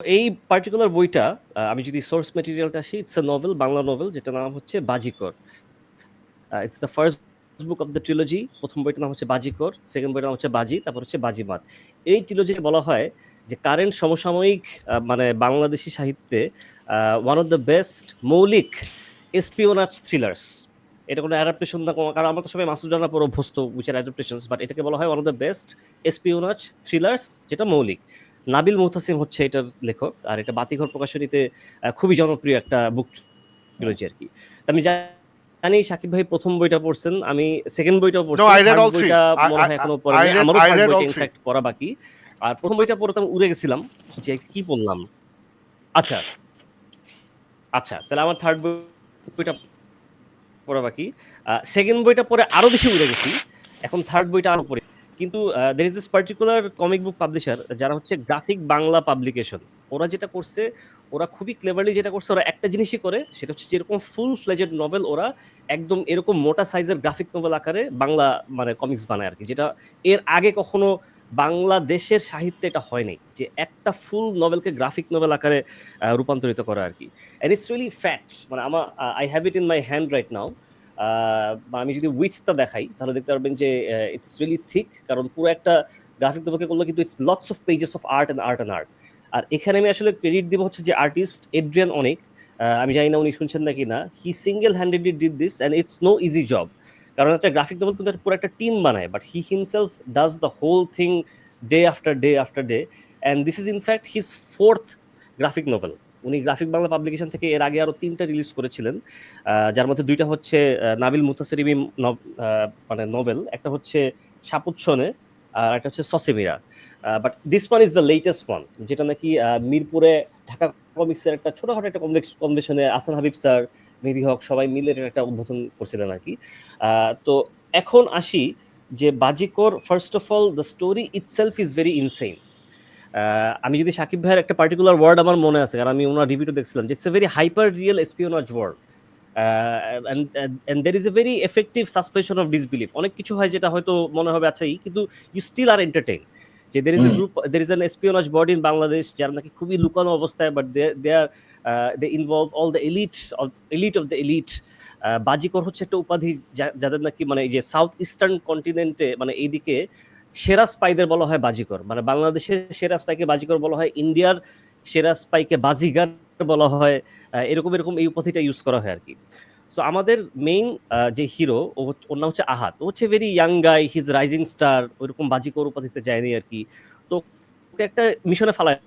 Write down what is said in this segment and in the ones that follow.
এই পার্টিকুলার বইটা আমি যদি সোর্স ম্যাটেরিয়ালটা আসি, it's a novel, Bangla novel যেটার নাম হচ্ছে 'Bajikor'. It's the first book of the trilogy. প্রথম বইটার নাম হচ্ছে 'বাজিকর', সেকেন্ড বইটার নাম হচ্ছে 'বাজি', তারপর হচ্ছে 'বাজিমাত'। এই ট্রিলজিতে বলা হয় যে কারেন্ট সমসাময়িক মানে বাংলাদেশী সাহিত্যে ওয়ান অফ দ্য বেস্ট মৌলিক এসপিওনাজ থ্রিলার্স। এটা কোনো অ্যাডাপ্টেশন না কারণ আমার তো সবাই মাসুদ রানার পর অভ্যস্ত উইচ আর বাট এটাকে বলা হয় one of the best espionage thrillers যেটা মৌলিক। নাবিল মুহতাসিম হচ্ছে এটার লেখক। আর এটা বাতিঘর প্রকাশনীতে খুবই জনপ্রিয় একটা বুক ট্রিলজি আরকি। তো আমি জানি শাকিব ভাই ১ম বইটা পড়ছেন। আমি 2nd বইটাও পড়ছি। I read 3rd all three. বইটা মনে হয় এখনও পড়া I নেই। read, আমারও I 3rd read বইটা ইনফ্যাক্ট পড়া বাকি। আর ১ম বইটা পড়ে তো আমি উড়ে গেছিলাম যে কি পড়লাম? আচ্ছা। আচ্ছা, তাহলে আমার 3rd বইটা পড়া বাকি। 2nd বইটা পড়ে আরও বেশি উড়ে গেছি। এখন থার্ড বইটা আরও পড়ি। কিন্তু আ is is particular comic book publisher যারা হচ্ছে গ্রাফিক বাংলা পাবলিকেশন। ওরা যেটা করছে, ওরা খুবই ক্লেভারলি যেটা করছে ওরা একটা জিনিসই করে সেটা হচ্ছে যেরকম ফুল ফ্লেজেড নভেল ওরা একদম এরকম মোটা সাইজের গ্রাফিক নভেল আকারে বাংলা মানে কমিক্স বানায় আর কি যেটা এর আগে কখনো বাংলাদেশের সাহিত্যে এটা হয় নাই। যে একটা ফুল নভেলকে গ্রাফিক নভেল আকারে রূপান্তরিত করা আরকি। অ্যান্ড ইটস রিয়ালি ফ্যাট মানে আমার I have it in my hand right. Uh আমি যদি উইথটা দেখাই, তাহলে দেখতে পারবেন যে ইটস রিয়ালি থিক কারণ পুরো একটা গ্রাফিক নভেলকে করলে কিন্তু it's lots of pages of art and art and art. আর এখানে আমি আসলে ক্রেডিট দিব হচ্ছে যে আর্টিস্ট এড্রিয়ান অনেক আমি জানি না উনি শুনছেন নাকি না। He single handedly did this and it's no easy job. কারণ একটা গ্রাফিক নভেল কিন্তু পুরো একটা টিম বানায়। But he himself does the whole thing day after day after day. And this is in fact his fourth graphic novel. উনি graphic Bangla publication থেকে এর আগে আরও তিনটা রিলিজ করেছিলেন। যার মধ্যে দুইটা হচ্ছে নাবিল মুতাসির ইমিম মানে নভেল। একটা হচ্ছে সাপুচ্ছনে আর একটা হচ্ছে সসেমিরা। But this one is the latest one যেটা নাকি মিরপুরে ঢাকা কমিক্সের একটা ছোটখাটো একটা কনভেনশনে আহসান হাবিব স্যার, মেহেদী হক সবাই মিলে একটা উদ্বোধন করছিলেন আর কি তো এখন আসি যে Bajikor first of all the story itself is very insane. আমি যদি শাকিব ভাইয়ের একটা পার্টিকুলার ওয়ার্ড আমার মনে আছে কারণ আমি ওনার রিভিউটা দেখছিলাম যে it's a very hyper real espionage world. Uh and there is a very effective suspension of disbelief. অনেক কিছু হয় যেটা হয়তো মনে হবে আচ্ছা কিন্তু ইউ স্টিল আর এন্টারটেইন। যে is a hmm. group there is an espionage body in Bangladesh যারা নাকি খুবই লুকানো অবস্থায় but they they are they involve all the elite of elite of the elite. Bajikor হচ্ছে একটা উপাধি যাদের নাকি মানে এই যে সাউথ ইস্টার্ন কন্টিনেন্টে মানে এইদিকে সেরা স্পাইদের বলা হয় বাজিকর। মানে বাংলাদেশের সেরা স্পাইকে বাজিকর বলা হয়, ইন্ডিয়ার সেরা স্পাইকে বাজিগার বলা হয়। এরকম, এরকম এই উপাধিটা ইউজ করা হয় আর কি সো আমাদের মেইন যে হিরো ও ওর নাম হচ্ছে আহাত ও হচ্ছে very young guy, his rising star ওইরকম বাজিকর উপাধিতে যায়নি আর কি তো ওকে একটা মিশনে ফালায়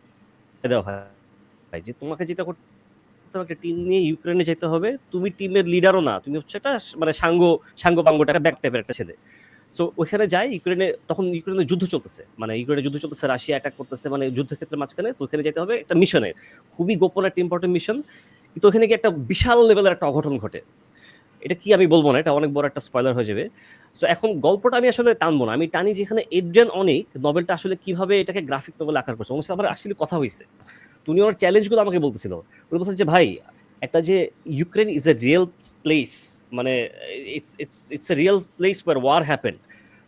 দেওয়া হয় যে তোমাকে যেটা করতে টিম নিয়ে ইউক্রেনে যেতে হবে। তুমি টিমের লিডারও না। তুমি হচ্ছে একটা মানে সাঙ্গ সাঙ্গপাঙ্গটা একটা ব্যাক টাইপের একটা ছেলে। সো ওইখানে যায় ইউক্রেনে তখন ইউক্রেনে যুদ্ধ চলতেছে। মানে ইউক্রেনে যুদ্ধ চলতেছে, রাশিয়া অ্যাটাক করতেছে মানে যুদ্ধক্ষেত্রের মাঝখানে তো ওখানে যেতে হবে একটা মিশনে। খুবই গোপন একটা ইম্পর্টেন্ট মিশন। কিন্তু ওখানে গিয়ে একটা বিশাল লেভেলের একটা অঘটন ঘটে। এটা কি আমি বলব না। এটা অনেক বড় একটা স্পয়লার হয়ে যাবে। সো এখন গল্পটা আমি আসলে টানবো না। আমি টানি যেখানে এড্রিয়ান অনেক নভেলটা আসলে কীভাবে এটাকে গ্রাফিক নভেল আকার করছে। আমার আসলে কথা হয়েছে তুমি ওনার চ্যালেঞ্জগুলো আমাকে বলতেছিল। উনি বলছেন যে ভাই একটা যে Ukraine is a real place মানে it's it's it's a real place war happened.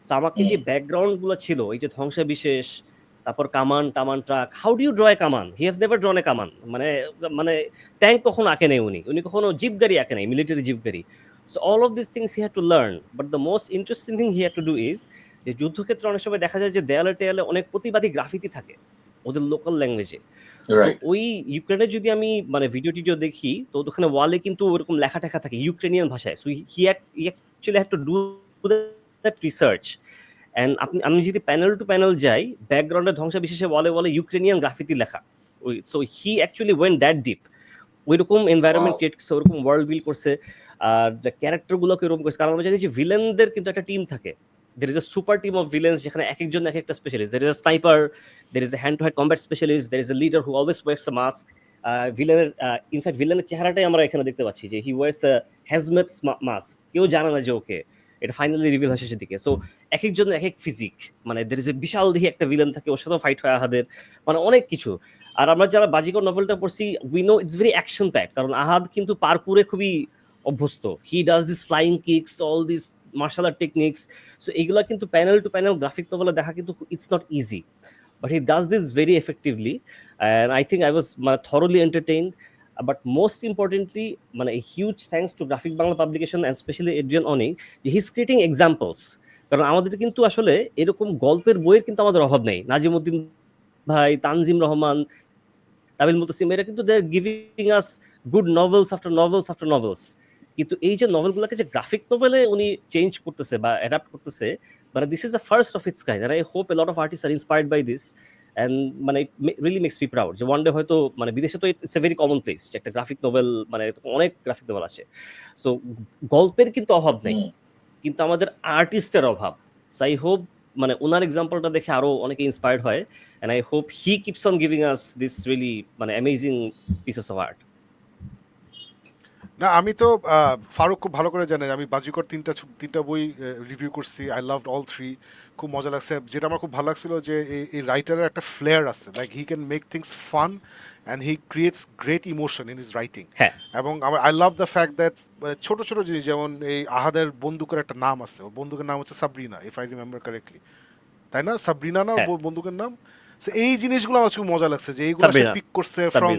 So আমাকে যে হুম। ব্যাকগ্রাউন্ডগুলো ছিল এই যে ধ্বংসাবিশেষ, তারপর কামান, টামান truck, how do you draw a কামান? হি হ্যাভ নেভার ড্রন এ কামান। মানে মানে ট্যাঙ্ক কখনো আঁকে নেই উনি। উনি কখনো জিপ গাড়ি আঁকে নেই মিলিটারি জিপ গাড়ি। So all of this things he had to learn. But the most interesting thing he had to do is যে যুদ্ধক্ষেত্রে অনেক সময় দেখা যায় যে দেয়ালে-টেয়ালে অনেক প্রতিবাদী গ্রাফিতি থাকে। ওদের লোকাল ল্যাঙ্গুয়েজে। ওই ইউক্রেনের যদি আমি মানে ভিডিও-টিডিও দেখি তো ওখানে ওয়ালে কিন্তু ওরকম লেখা-টেখা থাকে ইউক্রেনিয়ান ভাষায়। So he had actually had to do that research. And আপনি আমি যদি প্যানেল টু প্যানেল যাই, ব্যাকগ্রাউন্ডে ধ্বংসাবিশেষে ওয়ালে, ওয়ালে ইউক্রেনিয়ান গ্রাফিতি লেখা। ওই so he actually went that deep. ঐরকম এনভায়রনমেন্ট! ক্রিয়েট করছে, ওরকম ওয়ার্ল্ড বিল্ড করছে। আর ক্যারেক্টার গুলোকে এরকম করছে। কারণ আমরা জানি যে ভিলেনদের কিন্তু একটা টিম থাকে। There is a super team of villains যেখানে একেকজন একেকটা specialist. there is a sniper, there is a hand to hand combat specialist, there is a leader who always wears a mask. A ভিলেনের in fact ভিলেনের চেহারাটাই আমরা এখানে দেখতে পাচ্ছি যে হি আ hazmat মা মাস্ক। কেউ জানে না যে ওকে। এটা ফাইনালি রিভিল হয় শেষের দিকে। সো একেকজনের একেক ফিজিক। মানে there is a বিশাল দেহি একটা ভিলেন থাকে ওর সাথেও ফাইট হয় আহাদের। মানে অনেক কিছু। আর আমরা যারা বাজিকর নভেলটা পড়ছি we know it's very action packed কারণ আহাদ কিন্তু পারকুরে খুবই অভ্যস্ত। He does this flying kicks, all this martial art techniques so এগুলো কিন্তু প্যানেল টু প্যানেল গ্রাফিক তো বলে দেখা কিন্তু it's not easy but he does this very effectively and I think I was মানে thoroughly entertain but most importantly মানে huge thanks to Graphic Bangla Publication and specially এডিয়ান অনেক যে his creating examples কারণ আমাদের কিন্তু আসলে এরকম গল্পের বইয়ের কিন্তু আমাদের অভাব নেই। নাজিমুদ্দিন ভাই, তানজিম রহমান তাবিল মুতাসিম, এরা কিন্তু they are giving us good novels after novels after novels কিন্তু এই যে নভেলগুলোকে যে গ্রাফিক নভেলে উনি চেঞ্জ করতেছে বা অ্যাডাপ্ট করতেছে মানে this is the first of its kind I hope a lot of artist are inspired by this and মানে রিয়েলি মেক্স মি প্রাউড যে ওয়ান ডে হয়তো মানে বিদেশে তো it's a very common place যে একটা গ্রাফিক নোভেল মানে অনেক গ্রাফিক নোভেল আছে। সো গল্পের কিন্তু অভাব নেই। কিন্তু আমাদের আর্টিস্টের অভাব। সো আই হোপ মানে ওনার এক্সাম্পলটা দেখে আরও অনেকে ইন্সপায়ার্ড হয় and I hope he keeps on giving us this really মানে অ্যামেজিং পিসেস অফ আর্ট না আমি তো ফারুক খুব ভালো করে জানে আমি বাজিকর তিনটা তিনটা বই রিভিউ করছি আই লাভ অল থ্রি খুব মজা লাগছে। যেটা আমার খুব ভালো লাগছিল যে এই- রাইটারের একটা ফ্লেয়ার আছে like he can make things fun and he creates great emotion in his writing এবং আমার I love the fact that ছোট ছোট জিনিস যেমন এই আহাদের বন্দুকের একটা নাম আছে ওর বন্দুকের নাম হচ্ছে Sabrina if I remember correctly তাই না? সাবরিনা না ওর হ্যাঁ। বন্দুকের নাম? এই জিনিসগুলো আমার খুব মজা লাগছে যে এইগুলো সে পিক করছে ফ্রম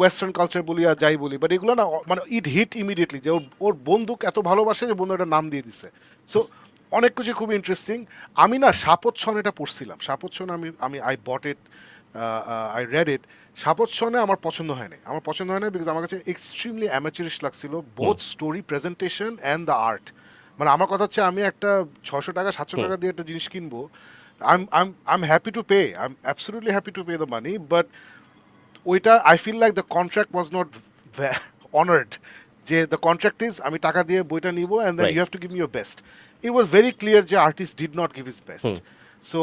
ওয়েস্টার্ন কালচার বলি আর যাই বলি। বাট এগুলো না মানে ইট হিট ইমিডিয়েটলি যে ওর বন্দুক এত ভালোবাসে যে বন্ধু একটা নাম দিয়ে দিছে। সো অনেক কিছু খুব ইন্টারেস্টিং আমি না সাপোচ্ছন এটা পড়ছিলাম। সাপোচ্ছন আমি আমি I bought it I read it সাপোচ্ছনে আমার পছন্দ হয় না আমার পছন্দ হয় না বিকজ আমার কাছে এক্সট্রিমলি অ্যামাচুরিশ লাগছিল both story presentation and the art মানে আমার কথা হচ্ছে আমি একটা ছশো টাকা সাতশো টাকা দিয়ে একটা জিনিস কিনবো I I I happy to pay I am absolutely happy to pay the money but ওইটা I feel like the contract was not honoured যে দ্য কন্ট্রাক্ট ইজ আমি টাকা দিয়ে বইটা নিব and then Right. You have to give me your best it was very clear যে artist did not give his best hmm. So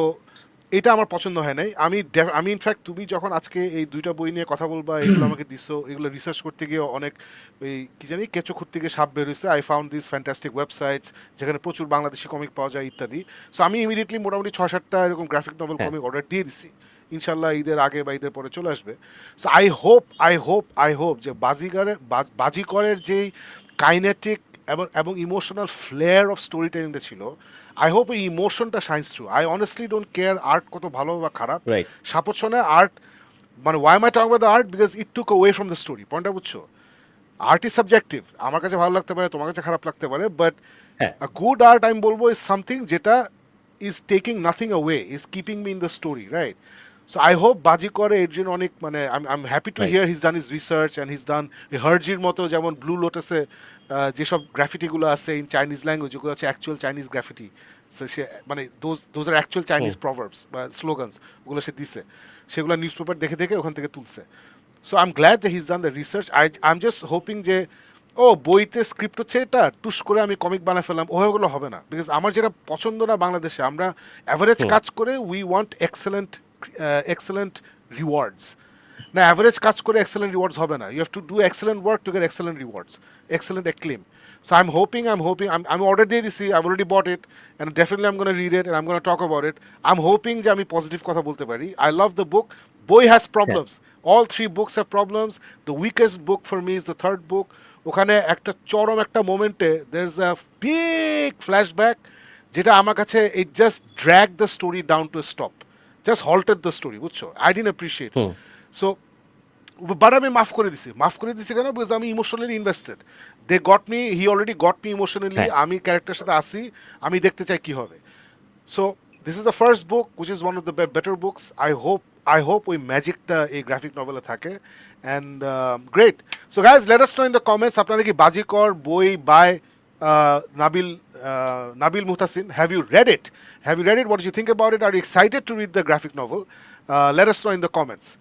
এটা আমার পছন্দ হয় নাই। আমি আমি ইনফ্যাক্ট তুমি যখন আজকে এই দুইটা বই নিয়ে কথা বলবা এগুলো আমাকে দিছো এগুলো রিসার্চ করতে গিয়ে অনেক এই কি জানি কেঁচো খুঁড়তে গিয়ে সাপ বের হয়েছে I found this fantastic websites যেখানে প্রচুর বাংলাদেশি কমিক পাওয়া যায় ইত্যাদি। সো আমি ইমিডিয়েটলি মোটামুটি ছয় সাতটা এরকম গ্রাফিক নভেল। কমিক অর্ডার দিয়ে দিছি। ইনশাল্লাহ ঈদের আগে বা ঈদের পরে চলে আসবে। So I hope I hope I hope যে বাজিগারের বাজ- বাজিকরের যেই কাইনেটিক এবং এবং ইমোশনাল ফ্লেয়ার অফ স্টোরি টেলিংটা ছিল। আই হোপ এই ইমোশনটা shines through I honestly don't care art কত ভালো বা খারাপ। রাইট সাপোচ্ছনে আর্ট মানে why my talk the art because it took away from the story পয়েন্টটা বুঝছ? আর্ট ইজ সাবজেক্টিভ আমার কাছে ভালো লাগতে পারে তোমার কাছে খারাপ লাগতে পারে বাট good art আমি বলব is something যেটা is taking nothing away is keeping me in the story right? So I hope বাজি করে এডরিন অনেক মানে I'm, I'm happy to Right. hear he's done his research and he's done হার্জির মতো যেমন blue লোটাসে যেসব গ্রাফিটিগুলো আছে ইন চাইনিজ ল্যাঙ্গুয়েজ ওগুলো হচ্ছে অ্যাকচুয়াল চাইনিজ গ্রাফিটি সে মানে those those are actual Chinese proverbs বা স্লোগানস ওগুলো সে দিছে। সেগুলো নিউজ পেপার দেখে দেখে ওখান থেকে তুলছে। সো আই এম গ্ল্যাড যে his done the research I I am just hoping যে ও বইতে স্ক্রিপ্ট হচ্ছে এটা টুস করে আমি কমিক বানায় ফেললাম ওগুলো হবে না। বিকজ আমার যেটা পছন্দ না বাংলাদেশে আমরা অ্যাভারেজ। কাজ করে we want excellent excellent rewards না অ্যাভারেজ কাজ করে এক্সেলেন্ট রিওয়ার্ডস হবে না। You have to do excellent work to get excellent rewards excellent acclaim so I am hoping I am hoping আমি অর্ডার দিয়ে দিছি I already bought it and definitely I'm gonna read it and I'm gonna talk about it I am hoping যে আমি positive কথা বলতে পারি। I love the book বই has problems all three books have problems the weakest book for me is the third book ওখানে একটা চরম একটা মোমেন্টে there is a big flashback যেটা আমার কাছে it just drag the story down to stop just halted the story বুঝছ? I didn't appreciate. So but আমি মাফ করে দিছি। মাফ করে দিছি কেন? বিকজ আমি emotionally invested they got me he already got me emotionally. আমি ক্যারেক্টার সাথে আসি আমি দেখতে চাই কি হবে। So this is the first book which is one of the better books I hope I hope ওই ম্যাজিকটা এই গ্রাফিক নভেলে থাকে। And great so guys let us know in the comments আপনারা কি বাজিকর বই by Uh, Nabil uh, Nabil Muhtasin. Have you read it? Have you read it? What did you think about it? Are you excited to read the graphic novel? Uh, let us know in the comments.